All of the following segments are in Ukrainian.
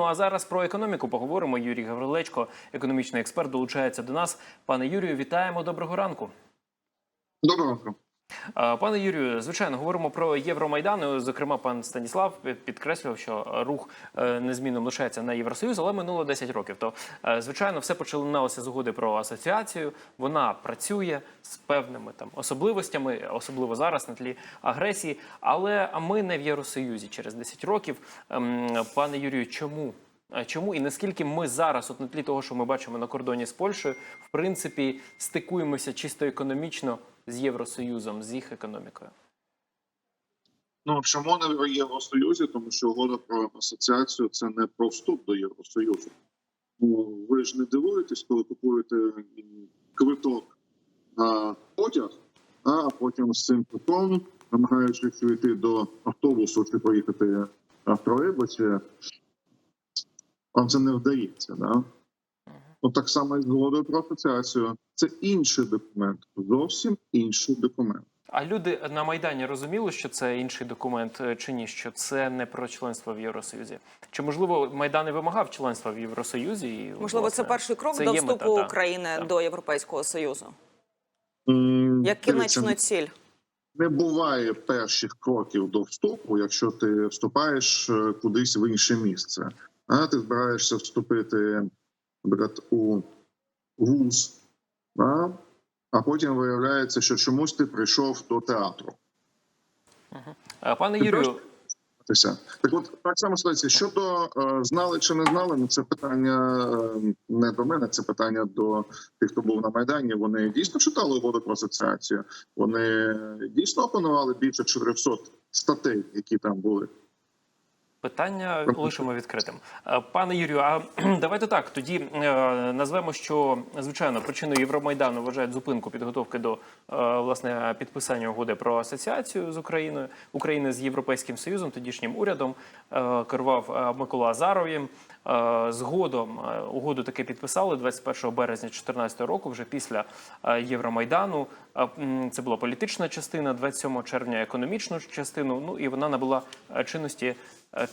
Ну а зараз про економіку поговоримо. Юрій Гаврилечко, економічний експерт, долучається до нас. Пане Юрію, вітаємо. Доброго ранку. Доброго ранку. Е, Пане Юрію, звичайно, говоримо про Євромайдан. Зокрема, пан Станіслав під- підкреслював, що рух е, незмінним лишається на Євросоюз, але минуло 10 років. То, е, звичайно, все починалося з угоди про асоціацію. Вона працює з певними там особливостями, особливо зараз на тлі агресії. Але ми не в Євросоюзі через 10 років. Ем, Пане Юрію, чому? Чому і наскільки ми зараз, от на тлі того, що ми бачимо на кордоні з Польщею, в принципі, стикуємося чисто економічно з Євросоюзом, з їх економікою? Ну чому не в Євросоюзі? Тому що угода про асоціацію це не про вступ до Євросоюзу. Ну ви ж не дивуєтесь, коли купуєте квиток на потяг, а потім з цим квитком, намагаючись увійти до автобусу чи поїхати в тролейбусі, вам це не вдається. Да? Ну так само і з угодою про асоціацію. Це інший документ, зовсім інший документ. А люди на майдані розуміли, що це інший документ е, чи ні? Що це не про членство в Євросоюзі? Чи можливо майдан і вимагав членства в Євросоюзі? І, Можливо, власне, це перший крок це до вступу мета, та. України Так. до Європейського союзу. М, Як кінечну ціль. не буває перших кроків до вступу, якщо ти вступаєш е, кудись в інше місце. А ти збираєшся вступити, наприклад, у вуз, да? а потім виявляється, що чомусь ти прийшов до театру. Е, Пане Юрію. Так от так само ситуація. Щодо е, знали чи не знали, ну це питання е, не до мене, це питання до тих, хто був на майдані. Вони дійсно читали угоду про асоціацію. Вони дійсно опанували більше 400 статей, які там були. Питання лишимо відкритим. Е, Пане Юрію, а давайте так. Тоді е, назвемо, що звичайно причиною Євромайдану вважають зупинку підготовки до е, власне підписання угоди про асоціацію з Україною України з Європейським Союзом, тодішнім урядом керував Микола Азаровим. Е, Згодом угоду таки підписали 21 березня 2014 року, вже після Євромайдану. Це була політична частина, 27 червня економічну частину. Ну і вона набула чинності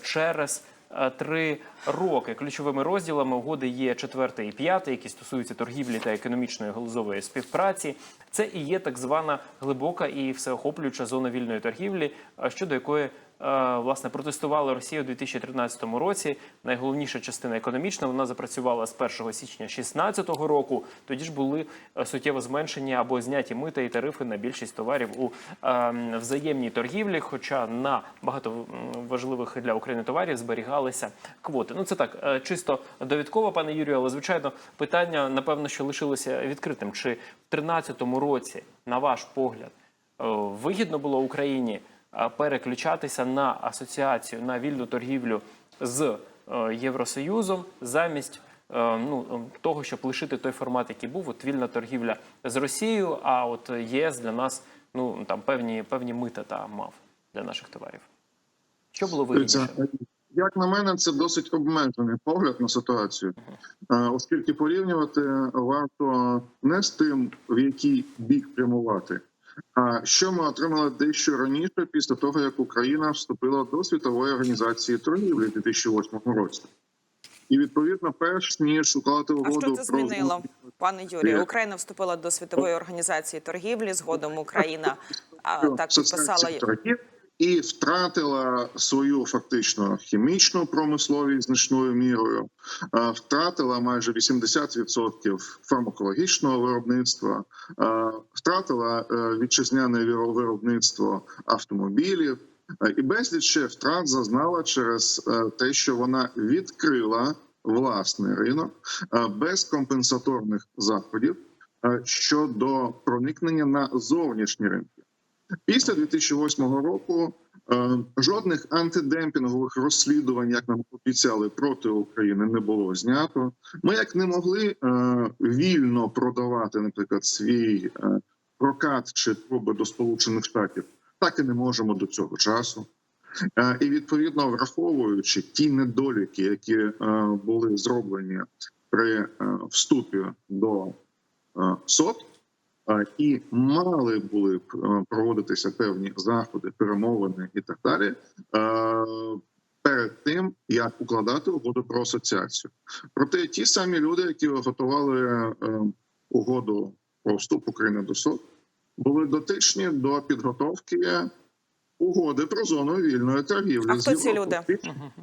через е, три роки. Ключовими розділами угоди є четвертий і п'ятий, які стосуються торгівлі та економічної галузової співпраці. Це і є так звана глибока і всеохоплююча зона вільної торгівлі, е, щодо якої е, власне протестувала Росія у 2013 році. Найголовніша частина економічна вона запрацювала з 1 січня 2016 року. Тоді ж були е, суттєво зменшені або зняті мита і тарифи на більшість товарів у е, взаємній торгівлі. Хоча на багато важливих для України товарів зберігалися квоти. Ну це так е, чисто довідково, пане Юрію, але звичайно питання напевно, що лишилося відкритим. Чи в 2013 році, на ваш погляд, е, вигідно було Україні е, переключатися на асоціацію на вільну торгівлю з е, Євросоюзом замість е, ну, того, щоб лишити той формат, який був, от вільна торгівля з Росією, а от ЄС для нас ну там певні певні мита та мав для наших товарів. Що було вигідніше? Як на мене, це досить обмежений погляд на ситуацію, Е, оскільки порівнювати варто не з тим, в який бік прямувати. А що ми отримали дещо раніше, після того як Україна вступила до світової організації торгівлі в 2008 році, і відповідно, перш ніж уклати А угоду що це про змінило, пане Юрію? Е, Україна вступила до світової організації торгівлі. Згодом Україна а, так підписала торгів і втратила свою фактично хімічну промисловість значною мірою, е, втратила майже 80% фармакологічного виробництва, е, втратила е, вітчизняне виробництво автомобілів. І безліч втрат зазнала через те, що вона відкрила власний ринок без компенсаторних заходів щодо проникнення на зовнішні ринки. Після 2008 року е, жодних антидемпінгових розслідувань, як нам обіцяли, проти України не було знято. Ми як не могли е, вільно продавати, наприклад, свій е, прокат чи труби до Сполучених Штатів, так і не можемо до цього часу. І відповідно враховуючи ті недоліки, які були зроблені при вступі до СОТ, і мали були б е, проводитися певні заходи, перемовини і так далі. е, перед тим, як укладати угоду про асоціацію. Проте ті самі люди, які готували е, угоду про вступ України до СОТ, були дотичні до підготовки угоди про зону вільної торгівлі. А хто ці люди?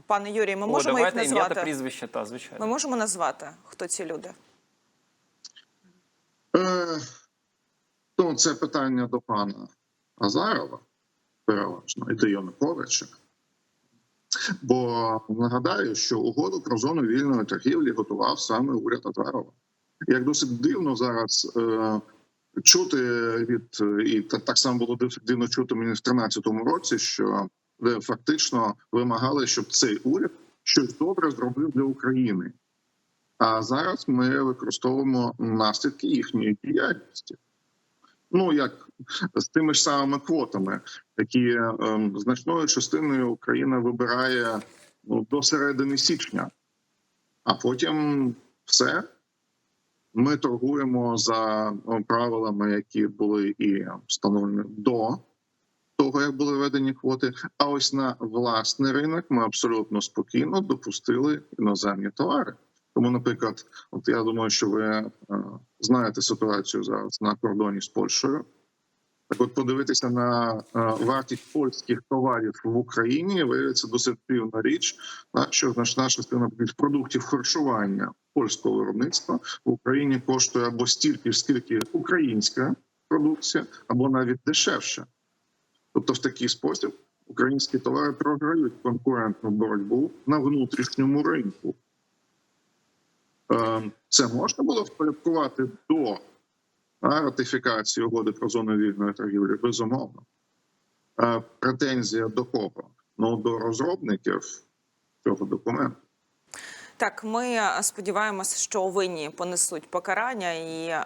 Пане Юрій, ми О, можемо їх ім'я та назвати? прізвище, та звичайно. Ми можемо назвати, хто ці люди? Е, ну, це питання до пана Азарова переважно і до Януковича. Бо нагадаю, що угоду про зону вільної торгівлі готував саме уряд Азарова. Як досить дивно зараз е, чути від і так само було досить дивно чути мені в 2013 році, що фактично вимагали, щоб цей уряд щось добре зробив для України. А зараз ми використовуємо наслідки їхньої діяльності. Ну як з тими ж самими квотами, які ем, значною частиною Україна вибирає ну, до середини січня, а потім все. Ми торгуємо за е, правилами, які були і встановлені до того, як були введені квоти. А ось на власний ринок ми абсолютно спокійно допустили іноземні товари. Тому, наприклад, от я думаю, що ви е, знаєте ситуацію зараз на кордоні з Польщею. Так, от подивитися на е, вартість польських товарів в Україні виявиться досить дивна річ, що значна частина продуктів харчування польського виробництва в Україні коштує або стільки скільки українська продукція, або навіть дешевше. Тобто, в такий спосіб українські товари програють конкурентну боротьбу на внутрішньому ринку. Е, Це можна було впорядкувати до ратифікації угоди про зону вільної торгівлі, безумовно. Е, Претензія до кого? Ну до розробників цього документу. Так, ми е, сподіваємося, що винні понесуть покарання, і е,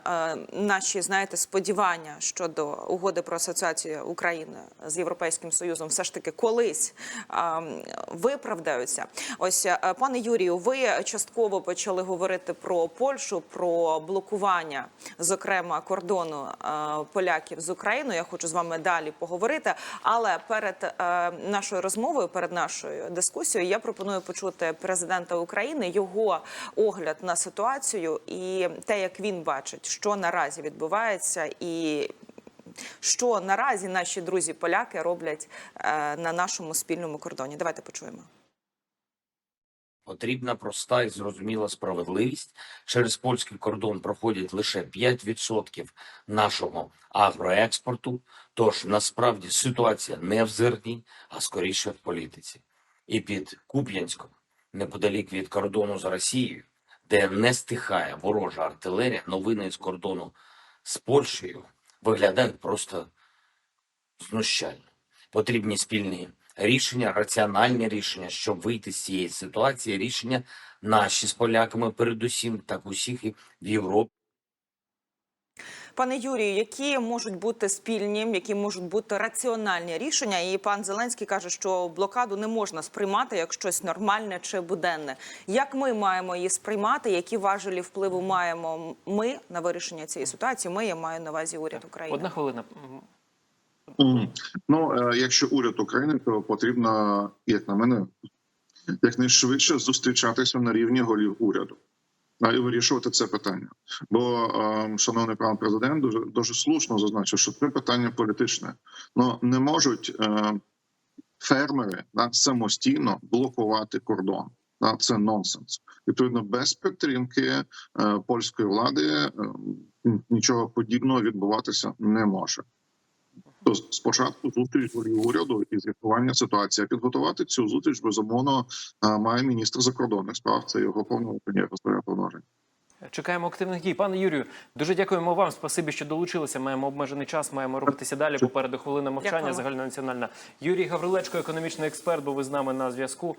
наші знаєте сподівання щодо угоди про асоціацію України з Європейським Союзом все ж таки колись е, виправдаються. Ось е, пане Юрію, ви частково почали говорити про Польщу, про блокування, зокрема кордону е, поляків з Україною. Я хочу з вами далі поговорити. Але перед е, нашою розмовою, перед нашою дискусією, я пропоную почути президента України його огляд на ситуацію і те, як він бачить, що наразі відбувається, і що наразі наші друзі поляки роблять е, на нашому спільному кордоні. Давайте почуємо. Потрібна проста і зрозуміла справедливість. Через польський кордон проходять лише 5% нашого агроекспорту. Тож насправді ситуація не в зерні, а скоріше в політиці. І під Куп'янськом, неподалік від кордону з Росією, де не стихає ворожа артилерія, новини з кордону з Польщею виглядають просто знущально. Потрібні спільні рішення, раціональні рішення, щоб вийти з цієї ситуації. Рішення наші з поляками, передусім, так усіх і в Європі. Пане Юрію, які можуть бути спільні, які можуть бути раціональні рішення? І пан Зеленський каже, що блокаду не можна сприймати як щось нормальне чи буденне. Як ми маємо її сприймати? Які важелі впливу маємо ми на вирішення цієї ситуації? Ми я маю на увазі уряд України. Одна хвилина. Ну, е, якщо уряд України, то потрібно, як на мене, якнайшвидше зустрічатися на рівні голів уряду і вирішувати це питання. Бо шановний пан президент дуже дуже слушно зазначив, що це питання політичне. Ну не можуть е, фермери да, самостійно блокувати кордон. Да, це нонсенс. Відповідно, без підтримки е, польської влади е, нічого подібного відбуватися не може. То спочатку зустріч голів уряду і з'ясування ситуації. А Підготувати цю зустріч безумовно е, має міністр закордонних справ. Це його повноваження повноважень. Чекаємо активних дій. Пане Юрію, дуже дякуємо вам. Спасибі, що долучилися. Маємо обмежений час, маємо рухатися далі. Попереду хвилина мовчання Дякую. загальнонаціональна. Юрій Гаврилечко, економічний експерт, був із нами на зв'язку.